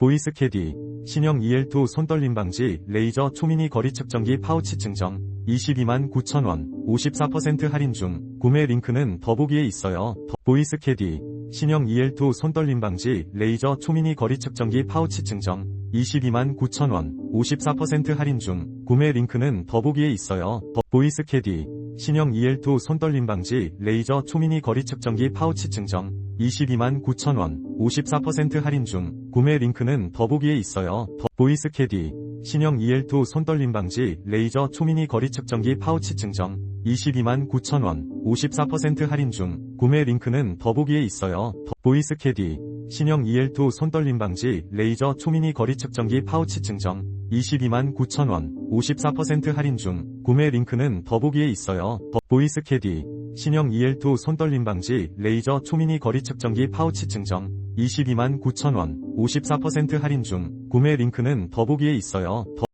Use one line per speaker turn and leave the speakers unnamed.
보이스 캐디, 신형 EL2 손떨림 방지 레이저 초미니 거리 측정기 파우치 증정 22만 9천원 54% 할인 중 구매 링크는 더보기에 있어요. 더- 보이스 캐디, 신형 EL2 손떨림 방지 레이저 초미니 거리 측정기 파우치 증정 22만 9천원 54% 할인 중 구매 링크는 더보기에 있어요. 더- 보이스 캐디, 신형 EL2 손떨림 방지 레이저 초미니 거리 측정기 파우치 증정 22만 9천원 54% 할인 중 구매 링크는 더보기에 있어요. 더- 보이스 캐디 신형 EL2 손떨림 방지 레이저 초미니 거리 측정기 파우치 증정 22만 9천원 54% 할인 중 구매 링크는 더보기에 있어요. 더- 보이스 캐디 신형 EL2 손떨림 방지 레이저 초미니 거리 측정기 파우치 증정 22만 9천원 54% 할인 중 구매 링크는 더보기에 있어요. 더- 보이스 캐디 신형 EL2 손떨림 방지 레이저 초미니 거리 측정기 파우치 증정 22만 9천원 54% 할인 중 구매 링크는 더보기에 있어요. 더-